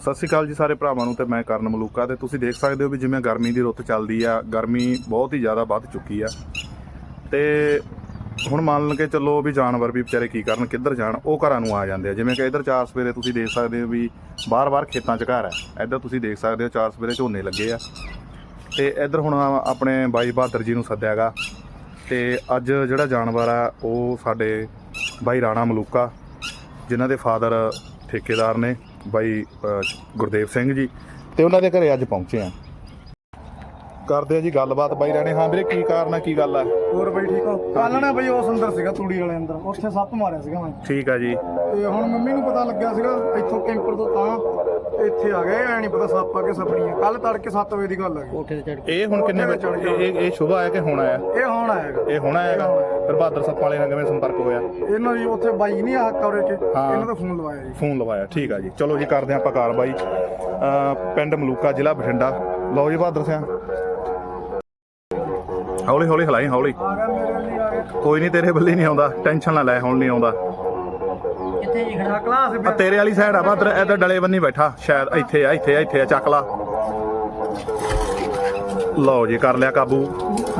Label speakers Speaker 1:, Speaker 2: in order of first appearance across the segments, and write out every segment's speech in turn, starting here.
Speaker 1: ਸਤਿ ਸ਼੍ਰੀ ਅਕਾਲ ਜੀ ਸਾਰੇ ਭਰਾਵਾਂ ਨੂੰ ਤੇ ਮੈਂ ਕਰਨ ਮਲੂਕਾ ਤੇ ਤੁਸੀਂ ਦੇਖ ਸਕਦੇ ਹੋ ਵੀ ਜਿਵੇਂ ਗਰਮੀ ਦੀ ਰੁੱਤ ਚੱਲਦੀ ਆ, ਗਰਮੀ ਬਹੁਤ ਹੀ ਜ਼ਿਆਦਾ ਵੱਧ ਚੁੱਕੀ ਆ। ਤੇ ਹੁਣ ਮੰਨ ਕੇ ਚੱਲੋ ਵੀ ਜਾਨਵਰ ਵੀ ਵਿਚਾਰੇ ਕੀ ਕਰਨ, ਕਿੱਧਰ ਜਾਣ, ਉਹ ਘਰਾਂ ਨੂੰ ਆ ਜਾਂਦੇ ਆ। ਜਿਵੇਂ ਕਿ ਇੱਧਰ ਚਾਰ ਸਵੇਰੇ ਤੁਸੀਂ ਦੇਖ ਸਕਦੇ ਹੋ ਵੀ ਬਾਰ-ਬਾਰ ਖੇਤਾਂ 'ਚ ਘਰ ਹੈ ਇੱਧਰ ਤੁਸੀਂ ਦੇਖ ਸਕਦੇ ਹੋ ਚਾਰ ਸਵੇਰੇ ਝੋਨੇ ਲੱਗੇ ਆ। ਤੇ ਇੱਧਰ ਹੁਣ ਆਪਣੇ ਬਾਈ ਬਹਾਦਰ ਜੀ ਨੂੰ ਸੱਦਿਆਗਾ ਤੇ ਅੱਜ ਜਿਹੜਾ ਜਾਨਵਰ ਆ, ਉਹ ਸਾਡੇ ਬਾਈ ਰਾਣਾ ਮਲੂਕਾ, ਜਿਨ੍ਹਾਂ ਦੇ ਫਾਦਰ ਠੇਕੇਦਾਰ ਨੇ। ਬਾਈ ਅ, ਗੁਰਦੇਵ ਸਿੰਘ ਜੀ ਤੇ ਉਹਨਾਂ ਦੇ ਘਰੇ ਅੱਜ ਪਹੁੰਚੇ ਆ ਕਰਦੇ ਆ ਜੀ ਗੱਲਬਾਤ ਬਾਈ ਰਾਣੇ ਹਾਂ ਵੀਰੇ ਕੀ ਕਾਰਨ ਆ ਕੀ ਗੱਲ ਆ?
Speaker 2: ਹੋਰ ਬਈ ਠੀਕ ਹੋ? ਕੱਲ ਨਾ ਬਈ ਉਸ ਅੰਦਰ ਸੀਗਾ ਤੂੜੀ ਵਾਲੇ ਅੰਦਰ। ਉੱਥੇ ਸੱਪ ਮਾਰਿਆ ਸੀਗਾ ਮੈਂ।
Speaker 1: ਠੀਕ ਆ ਜੀ।
Speaker 2: ਤੇ ਹੁਣ ਮੰਮੀ ਨੂੰ ਪਤਾ ਲੱਗਿਆ ਸੀਗਾ ਇੱਥੋਂ ਕੈਂਪਰ ਤੋਂ ਤਾਂ ਇੱਥੇ ਆ ਗਏ ਐ ਨਹੀਂ ਪਤਾ ਸੱਪ ਆ ਕੇ ਸਪਣੀ ਆ। ਕੱਲ ਤੜਕੇ 7 ਵਜੇ ਦੀ ਗੱਲ ਆ
Speaker 3: ਕੋਠੇ ਤੇ ਚੜ
Speaker 1: ਇਹ ਹੁਣ ਕਿੰਨੇ ਵਜੇ ਇਹ ਇਹ- ਸ਼ੁਭ ਆਇਆ ਕਿ ਹੁਣ ਆਇਆ?
Speaker 2: ਇਹ ਹੁਣ ਆਏਗਾ
Speaker 1: ਇਹ ਹੁਣ ਆਏਗਾ ਫਿਰ ਬਹਾਦਰ ਸੱਪ ਵਾਲੇ ਨਾਲ ਕਿਵੇਂ ਸੰਪਰਕ ਹੋਇਆ?
Speaker 2: ਇਹਨਾਂ ਦੀ ਉੱਥੇ ਬਾਈ ਨਹੀਂ ਆ ਕਵਰੇ ਕੇ।
Speaker 1: ਹਾਂ।
Speaker 2: ਇਹਨਾਂ ਦਾ ਫੋਨ ਲਵਾਇਆ ਜੀ।
Speaker 1: ਫੋਨ ਲਵਾਇਆ ਠੀਕ ਆ ਜੀ। ਚਲੋ ਜੀ ਕਰਦੇ ਆਪਾਂ ਕਾਰਵਾਈ। ਪਿੰਡ ਮਲੂਕਾ ਜ਼ਿਲ੍ਹਾ ਬਠਿੰਡਾ। ਲਓ ਜੀ ਬਹਾਦਰ ਸਿੰਘ ਹੌਲੀ ਹੌਲੀ ਹਲਾਈ ਹੌਲੀ। ਕੋਈ ਨਹੀਂ ਤੇਰੇ ਬੱਲੇ ਨਹੀਂ ਆਉਂਦਾ। ਟੈਨਸ਼ਨ ਨਾ ਲੈ ਹੁਣ ਨਹੀਂ ਆਉਂਦਾ।
Speaker 3: ਕਿੱਥੇ ਜੀ ਖੜਾ?
Speaker 2: ਕਲਾਸ
Speaker 1: ਆ ਤੇਰੇ ਵਾਲੀ ਸਾਈਡ ਆ ਬਹਾਦਰ ਇੱਧਰ ਡਲੇ ਬੰਨੀ ਬੈਠਾ। ਸ਼ਾਇਦ ਇੱਥੇ ਆ ਇੱਥੇ ਆ ਇੱਥੇ ਆ ਚੱਕ ਲਾ। ਲਓ ਜੀ ਕਰ ਲਿਆ ਕਾਬੂ।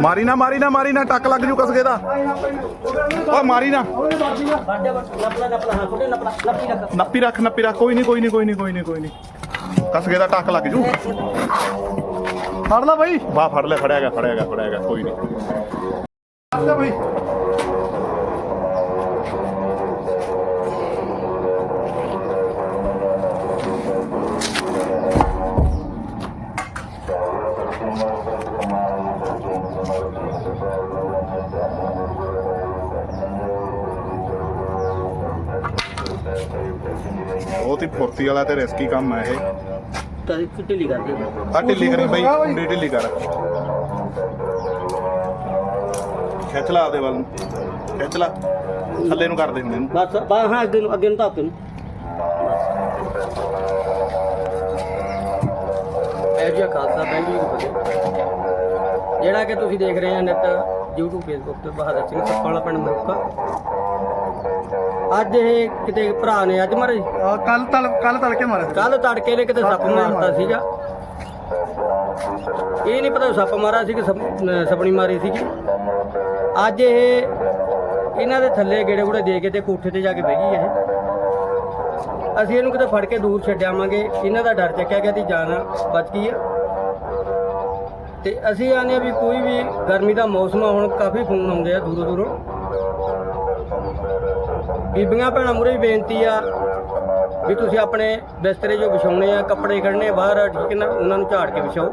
Speaker 1: ਮਾਰੀ ਨਾ ਮਾਰੀ ਨਾ ਮਾਰੀ ਨਾ ਟੱਕ ਲੱਗ ਜੂ ਕਸਗੇ ਦਾ। ਓ ਮਾਰੀ ਨਾ।
Speaker 3: ਨਪੀ ਰੱਖ
Speaker 1: ਨੱਪੀ ਰੱਖ ਨੱਪੀ ਰੱਖ। ਕੋਈ ਨਹੀਂ ਕੋਈ ਨਹੀਂ ਕੋਈ ਨਹੀਂ ਕੋਈ ਨਹੀਂ ਕੋਈ ਨਹੀਂ। ਕਸਗੇ ਦਾ ਟੱਕ ਲੱਗ ਜੂ।
Speaker 2: ਫੜ ਲੈ ਬਾਈ
Speaker 1: ਵਾਹ ਫੜ ਲੈ ਫੜਿਆ ਗਿਆ ਫੜਿਆ ਗਿਆ ਫੜਿਆ ਗਿਆ ਕੋਈ ਨਹੀਂ
Speaker 2: ਫੜ ਲੈ ਬਾਈ
Speaker 1: ਬਹੁਤ ਹੀ ਫੁਰਤੀ ਵਾਲਾ ਤੇ ਰਿਸਕੀ ਕੰਮ ਹੈ ਇਹ
Speaker 3: ਤਾਂ ਢਿੱਲੀ ਕਰ ਦੇ
Speaker 1: ਆ ਢਿੱਲੀ ਕਰੀ ਬਈ ਕੁੰਡੀ ਢਿੱਲੀ ਕਰ। ਖਿੱਚ ਲਾ ਆਪਦੇ ਵੱਲ ਨੂੰ। ਖਿੱਚ ਲਾ। ਥੱਲੇ ਨੂੰ ਕਰਦੇ ਹੁੰਦੇ ਨੂੰ।
Speaker 3: ਬਸ ਬਾ ਹਾਂ ਅੱਗੇ ਨੂੰ ਅੱਗੇ ਨੂੰ ਧੱਕ ਨੂੰ ਇਹ ਜਿਹਾ ਖਾਲਸਾ ਬੈਂਕ ਜੀ ਜਿਹੜਾ ਕਿ ਤੁਸੀਂ ਦੇਖ ਰਹੇ ਹੋ ਨਿਤ YouTube Facebook ਤੇ ਬਹਾਦਰ ਸਿੰਘ ਸੱਪਾ ਵਾਲਾ ਪਿੰਡ ਮਰੂਕਾ। ਅੱਜ ਇਹ ਕਿਤੇ ਭਰਾ ਨੇ ਅੱਜ ਮਾਰੇ
Speaker 2: ਕੱਲ ਤਲ ਕੱਲ ਤੜਕੇ ਮਾਰਿਆ ਸੀ।
Speaker 3: ਕੱਲ ਤੜਕੇ ਨੇ ਕਿਤੇ ਸੱਪ ਮਾਰਤਾ ਸੀਗਾ। ਇਹ ਨਹੀਂ ਪਤਾ ਸੱਪ ਮਾਰਾ ਸੀ ਕਿ ਸੱਪ- ਸੱਪਣੀ ਮਾਰੀ ਸੀਗੀ ਅੱਜ ਇਹ ਇਹਨਾਂ ਦੇ ਥੱਲੇ ਗੇੜੇ ਗੂੜੇ ਦੇ ਕੇ ਤੇ ਕੋਠੇ ਤੇ ਜਾ ਕੇ ਬਹਿ ਗਈ ਇਹ। ਅਸੀਂ ਇਹਨੂੰ ਕਿਤੇ ਫੜ ਕੇ ਦੂਰ ਛੱਡਿਆਵਾਂਗੇ ਇਹਨਾਂ ਦਾ ਡਰ ਚੱਕਿਆ ਗਿਆ ਤੇ ਜਾਨ ਬਚ ਗਈ ਆ। ਤੇ ਅਸੀਂ ਆਨੇ ਵੀ ਕੋਈ ਵੀ ਗਰਮੀ ਦਾ ਮੌਸਮ ਆ ਹੁਣ ਕਾਫੀ ਫੋਨ ਆਉਂਦੇ ਆ ਦੂਰੋਂ ਦੂਰੋਂ ਬੀਬੀਆਂ ਭੈਣਾਂ ਮੂਰੇ ਵੀ ਬੇਨਤੀ ਆ ਵੀ ਤੁਸੀਂ ਆਪਣੇ ਬਿਸਤਰੇ ਜੋ ਵਿਛਾਉਣੇ ਆ, ਕੱਪੜੇ ਕੱਢਣੇ ਬਾਹਰ ਠੀਕ ਨਾ, ਉਹਨਾਂ ਨੂੰ ਝਾੜ ਕੇ ਵਿਛਾਓ।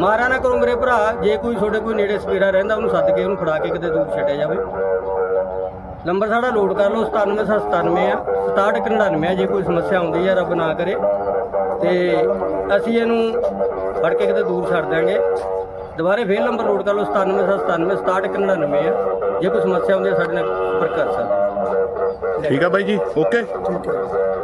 Speaker 3: ਮਾਰਾ ਨਾ ਕਰੋ ਮੇਰੇ ਭਰਾ, ਜੇ ਕੋਈ ਤੁਹਾਡੇ ਕੋਈ ਨੇੜੇ ਸਪੀਰਾ ਰਹਿੰਦਾ, ਉਹਨੂੰ ਸੱਦ ਕੇ ਉਹਨੂੰ ਫੜਾ ਕੇ ਕਿਤੇ ਦੂਰ ਛੱਡਿਆ ਜਾਵੇ। ਨੰਬਰ ਸਾਡਾ ਲੋਡ ਕਰ ਲਓ 97797 ਆ 6799 ਆ, ਜੇ ਕੋਈ ਸਮੱਸਿਆ ਆਉਂਦੀ ਆ, ਰੱਬ ਨਾ ਕਰੇ। ਤੇ ਅਸੀਂ ਇਹਨੂੰ ਫੜ ਕੇ ਕਿਤੇ ਦੂਰ ਛੱਡ ਦਾਂਗੇ ਦੁਬਾਰੇ ਫੇਰ ਨੰਬਰ ਲੋਡ ਕਰ ਲਓ 97797 6799 ਆ। ਜੇ ਕੋਈ ਸਮੱਸਿਆ ਆਉਂਦੀ ਆ, ਸਾਡੇ ਨਾਲ ਸੰਪਰਕ ਕਰ ਸਕਦੇ
Speaker 1: ਠੀਕ ਆ ਬਾਈ ਜੀ ਓਕੇ।
Speaker 2: ਠੀਕ ਹੈ